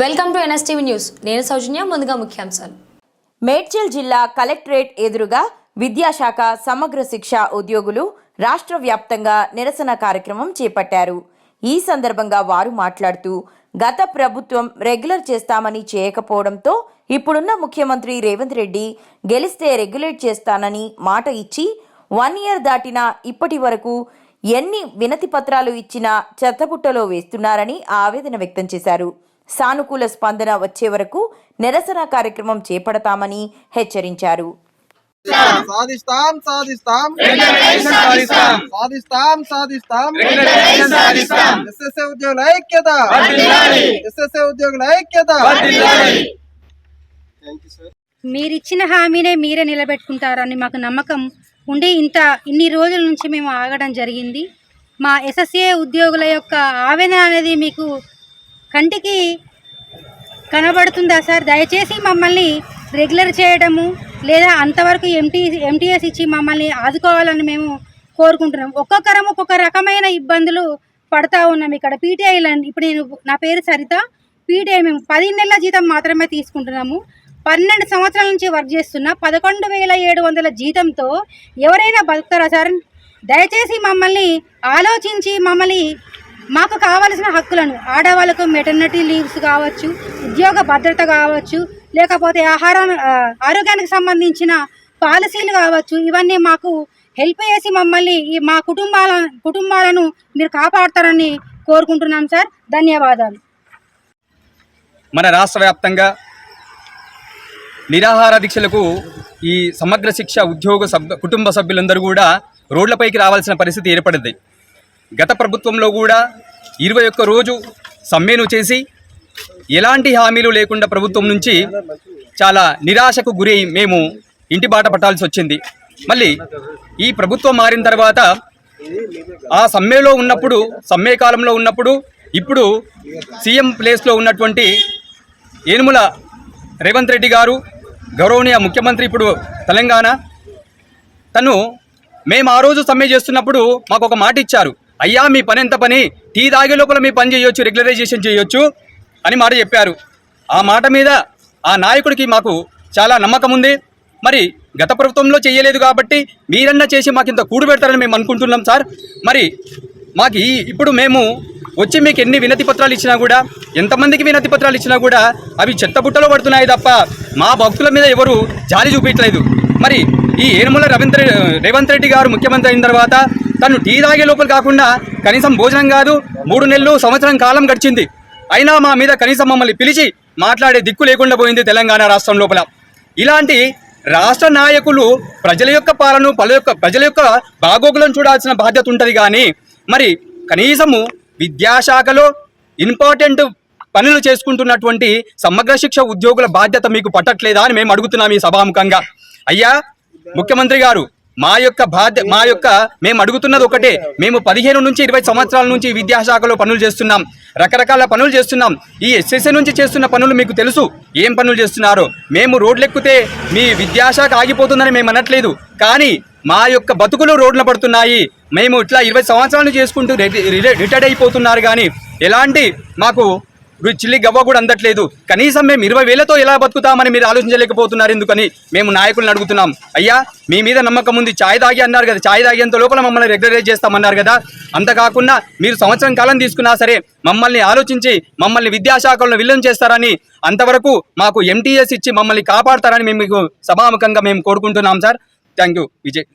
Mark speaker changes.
Speaker 1: Welcome to NSTV news. నేను సౌజన్య ముందుగా ముఖ్యాంశాలు.
Speaker 2: మేడ్చల్ జిల్లా కలెక్టరేట్ ఎదురుగా విద్యాశాఖ సమగ్ర శిక్ష ఉద్యోగులు రాష్ట్ర వ్యాప్తంగా నిరసన కార్యక్రమం చేపట్టారు. ఈ సందర్భంగా వారు మాట్లాడుతూ గత ప్రభుత్వం రెగ్యులర్ చేస్తామని చేయకపోవడంతో ఇప్పుడున్న ముఖ్యమంత్రి రేవంత్ రెడ్డి గెలిస్తే రెగ్యులేట్ చేస్తానని మాట ఇచ్చి వన్ ఇయర్ దాటిన ఇప్పటి వరకు ఎన్ని వినతి పత్రాలు ఇచ్చినా చెత్తబుట్టలో వేస్తున్నారని ఆవేదన వ్యక్తం చేశారు. సానుకూల స్పందన వచ్చే వరకు నిరసన కార్యక్రమం చేపడతామని హెచ్చరించారు.
Speaker 3: సాధిస్తాం సాధిస్తాం. సాధిస్తాం. సాధిస్తాం ఎస్ఎస్ఏ ఉద్యోగుల ఐక్యత. ఎస్ఎస్ఏ ఉద్యోగుల ఐక్యత.
Speaker 4: మీరిచ్చిన హామీనే మీరే నిలబెట్టుకుంటారని మాకు నమ్మకం ఉండి ఇంత ఇన్ని రోజుల నుంచి మేము ఆగడం జరిగింది. మా ఎస్ఎస్ఏ ఉద్యోగుల యొక్క ఆవేదన అనేది మీకు కంటికి కనబడుతుందా సార్? దయచేసి మమ్మల్ని రెగ్యులర్ చేయడము లేదా అంతవరకు ఎంటీ ఎంటీఎస్ ఇచ్చి మమ్మల్ని ఆదుకోవాలని మేము కోరుకుంటున్నాం. ఒక్కొక్కరం ఒక్కొక్క రకమైన ఇబ్బందులు పడతా ఉన్నాం ఇక్కడ. పీటీఐ ఇప్పుడు నేను నా పేరు సరిత. పీటీఐ మేము పది నెలల జీతం మాత్రమే తీసుకుంటున్నాము. పన్నెండు సంవత్సరాల నుంచి వర్క్ చేస్తున్నా. పదకొండు వేల ఏడు వందల జీతంతో ఎవరైనా బతుకుతారా సార్? దయచేసి మమ్మల్ని ఆలోచించి మమ్మల్ని మాకు కావలసిన హక్కులను ఆడవాళ్ళకు మెటర్నిటీ లీవ్స్ కావచ్చు ఉద్యోగ భద్రత కావచ్చు లేకపోతే ఆహారం ఆరోగ్యానికి సంబంధించిన పాలసీలు కావచ్చు ఇవన్నీ మాకు హెల్ప్ చేసి మమ్మల్ని ఈ మా కుటుంబాల కుటుంబాలను మీరు కాపాడతారని కోరుకుంటున్నాం సార్. ధన్యవాదాలు.
Speaker 5: మన రాష్ట్ర వ్యాప్తంగా నిరాహార దీక్షలకు ఈ సమగ్ర శిక్ష ఉద్యోగ సభ్య కుటుంబ సభ్యులందరూ కూడా రోడ్లపైకి రావాల్సిన పరిస్థితి ఏర్పడింది. గత ప్రభుత్వంలో కూడా ఇరవై ఒక్క రోజు సమ్మెను చేసి ఎలాంటి హామీలు లేకుండా ప్రభుత్వం నుంచి చాలా నిరాశకు గురి మేము ఇంటి బాట పట్టాల్సి వచ్చింది. మళ్ళీ ఈ ప్రభుత్వం మారిన తర్వాత ఆ సమ్మెలో ఉన్నప్పుడు సమ్మె కాలంలో ఉన్నప్పుడు ఇప్పుడు సీఎం ప్లేస్లో ఉన్నటువంటి ఏనుముల రేవంత్ రెడ్డి గారు గౌరవనీయ ముఖ్యమంత్రి ఇప్పుడు తెలంగాణ తను మేము ఆ రోజు సమ్మె చేస్తున్నప్పుడు మాకు ఒక మాట ఇచ్చారు. అయ్యా మీ పని ఎంత పని? టీ తాగే లోపల మీ పని చేయొచ్చు రెగ్యులరైజేషన్ చేయొచ్చు అని మాట చెప్పారు. ఆ మాట మీద ఆ నాయకుడికి మాకు చాలా నమ్మకం ఉంది. మరి గత ప్రభుత్వంలో చేయలేదు కాబట్టి మీరన్నా చేసి మాకు ఇంత కూడు పెడతారని మేము అనుకుంటున్నాం సార్. మరి మాకు ఇప్పుడు మేము వచ్చి మీకు ఎన్ని వినతి పత్రాలు ఇచ్చినా కూడా ఎంతమందికి వినతి పత్రాలు ఇచ్చినా కూడా అవి చెత్తబుట్టలో పడుతున్నాయి తప్ప మా భక్తుల మీద ఎవరు జాలి చూపించలేదు. మరి ఈ ఏనుమల రవీంద్ర రేవంత్ రెడ్డి గారు ముఖ్యమంత్రి అయిన తర్వాత తను టీ తాగే లోపల కాకుండా కనీసం భోజనం కాదు మూడు నెలలు సంవత్సరం కాలం గడిచింది. అయినా మా మీద కనీసం మమ్మల్ని పిలిచి మాట్లాడే దిక్కు లేకుండా పోయింది తెలంగాణ రాష్ట్రం లోపల. ఇలాంటి రాష్ట్ర నాయకులు ప్రజల యొక్క పాలన పల యొక్క ప్రజల యొక్క బాగోగులను చూడాల్సిన బాధ్యత ఉంటుంది కానీ మరి కనీసము విద్యాశాఖలో ఇంపార్టెంట్ పనులు చేసుకుంటున్నటువంటి సమగ్ర శిక్ష ఉద్యోగుల బాధ్యత మీకు పట్టట్లేదా అని మేము అడుగుతున్నాం ఈ సభాముఖంగా. అయ్యా ముఖ్యమంత్రి గారు మా యొక్క బాధ్య మా యొక్క మేము అడుగుతున్నది ఒకటే. మేము పదిహేను నుంచి ఇరవై సంవత్సరాల నుంచి విద్యాశాఖలో పనులు చేస్తున్నాం. రకరకాల పనులు చేస్తున్నాం. ఈ ఎస్ఎస్ఏ నుంచి చేస్తున్న పనులు మీకు తెలుసు. ఏం పనులు చేస్తున్నారో. మేము రోడ్లెక్కితే మీ విద్యాశాఖ ఆగిపోతుందని మేము అనట్లేదు. కానీ మా యొక్క బతుకులు రోడ్ల పడుతున్నాయి. మేము ఇట్లా ఇరవై సంవత్సరాలు చేసుకుంటూ రి- రిటైర్డ్ అయిపోతున్నారు కానీ ఎలాంటి మాకు చిల్లి గవ్వ కూడా అందట్లేదు. కనీసం మేము ఇరవై వేలతో ఎలా బతుకుతామని మీరు ఆలోచించలేకపోతున్నారు ఎందుకని మేము నాయకులను అడుగుతున్నాం. అయ్యా మీ మీద నమ్మకం ఉంది. ఛాయ్ తాగి అన్నారు కదా ఛాయ్ తాగేంత లోపల మమ్మల్ని రెగ్యులరైజ్ చేస్తామన్నారు కదా. అంతకాకుండా మీరు సంవత్సరం కాలం తీసుకున్నా సరే మమ్మల్ని ఆలోచించి మమ్మల్ని విద్యాశాఖలను విలీనం చేస్తారని అంతవరకు మాకు ఎంటీఎస్ ఇచ్చి మమ్మల్ని కాపాడతారని మేము మీకు సభాముఖంగా మేము కోరుకుంటున్నాం సార్. Thank you Vijay.